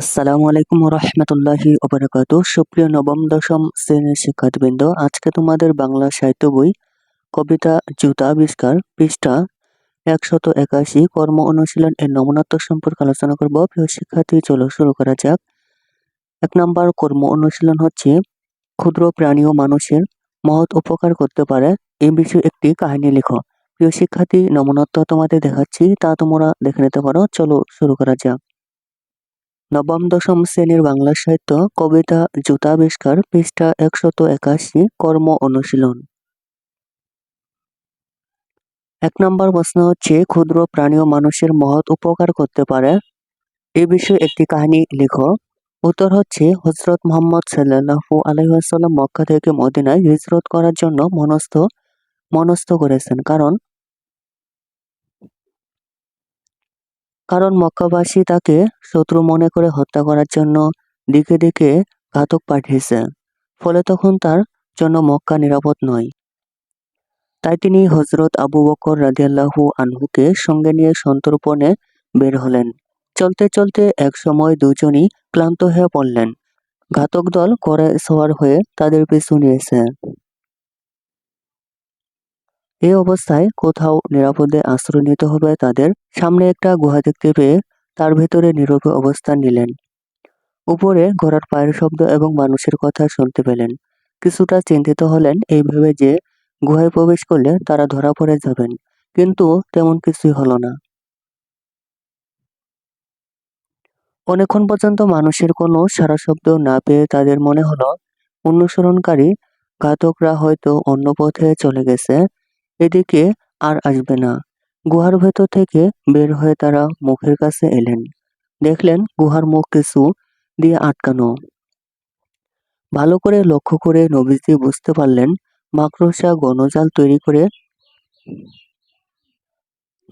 আসসালামু আলাইকুম রহমতুল্লাহি ওবরাকাতু। সুপ্রিয় নবম, দশম শ্রেণির শিক্ষার্থীবৃন্দ, আজকে তোমাদের বাংলা সাহিত্য বই, কবিতা জুতা আবিষ্কার, পৃষ্ঠা একশত একাশি, কর্ম অনুশীলন এর নমনাত্মক সম্পর্কে আলোচনা করব। প্রিয় শিক্ষার্থী, চলো শুরু করা যাক। এক নম্বর, কর্ম অনুশীলন হচ্ছে ক্ষুদ্র প্রাণী ও মানুষের মহৎ উপকার করতে পারে। এই বিষয়ে একটি কাহিনী লিখো। প্রিয় শিক্ষার্থী নমনত্ব তোমাদের দেখাচ্ছি, তা তোমরা দেখে নিতে পারো। চলো শুরু করা যাক। নবম দশম শ্রেণির বাংলা সাহিত্য কবিতা জুতাবিষ্কার পৃষ্ঠা একশত একাশি, কর্ম অনুশীলন। এক নম্বর প্রশ্ন হচ্ছে, ক্ষুদ্র প্রাণী ও মানুষের মহৎ উপকার করতে পারে? এ বিষয়ে একটি কাহিনী লিখো। উত্তর হচ্ছে, হজরত মোহাম্মদ সাল্লাহু আলহাম মক্কা থেকে মদিনায় হিজরত করার জন্য মনস্থ মনস্থ করেছেন। কারণ কারণ মক্কাবাসী তাকে শত্রু মনে করে হত্যা করার জন্য দিকে দিকে ঘাতক পাঠিয়েছে, ফলে তখন তার জন্য মক্কা নিরাপদ নয়। তাই তিনি হজরত আবু বকর রাজিয়াল্লাহু আনহুকে সঙ্গে নিয়ে সন্তর্পণে বের হলেন। চলতে চলতে এক সময় দুজনই ক্লান্ত হয়ে পড়লেন। ঘাতক দল করে সওয়ার হয়ে তাদের পিছু নিয়েছে। এই অবস্থায় কোথাও নিরাপদে আশ্রয় নিতে হবে তাদের সামনে একটা গুহা দেখতে পেয়ে তার ভেতরে নীরবে অবস্থান নিলেন। উপরে ঘোড়ার পায়ের শব্দ এবং মানুষের কথা শুনতে পেলেন। কিছুটা চিন্তিত হলেন এই ভেবে যে গুহায় প্রবেশ করলে তারা ধরা পড়ে যাবেন, কিন্তু তেমন কিছুই হলো না। অনেকক্ষণ পর্যন্ত মানুষের কোনো সারা শব্দ না পেয়ে তাদের মনে হলো, অনুসরণকারী ঘাতকরা হয়তো অন্য পথে চলে গেছে এদিকে আর আসবে না। গুহার ভেতর থেকে বের হয়ে তারা মুখের কাছে এলেন। দেখলেন গুহার মুখ কিছু দিয়ে আটকানো। ভালো করে লক্ষ্য করে নবীজি বুঝতে পারলেন, মাকড়সা ঘনজাল তৈরি করে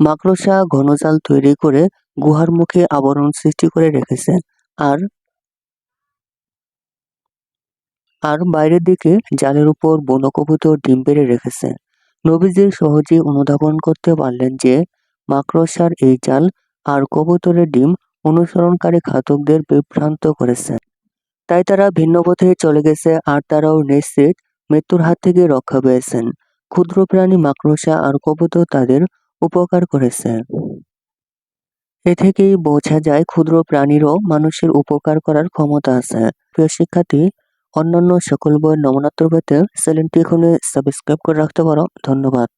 মাকড়সা ঘনজাল তৈরি করে গুহার মুখে আবরণ সৃষ্টি করে রেখেছে। আর আর বাইরের দিকে জালের উপর বনকবুতর ডিম পেড়ে রেখেছে। নবীজি সহজেই অনুধাবন করতে পারলেন যে, মাকড়সার এই জাল আর কবুতরের ডিম অনুসরণকারী ঘাতকদের বিভ্রান্ত করেছে। তাই তারা ভিন্ন পথে চলে গেছে আর তারাও নিশ্চিত মৃত্যুর হাত থেকে রক্ষা পেয়েছেন। ক্ষুদ্র প্রাণী, মাকড়সা আর কবুতর তাদের উপকার করেছে। এ থেকেই বোঝা যায় ক্ষুদ্র প্রাণীরও মানুষের উপকার করার ক্ষমতা আছে। প্রিয় শিক্ষার্থী অন্যান্য সকল বইয়ের নমনাত্র পেতে চ্যানেলটি এখানে সাবস্ক্রাইব করে রাখতে পারো। ধন্যবাদ।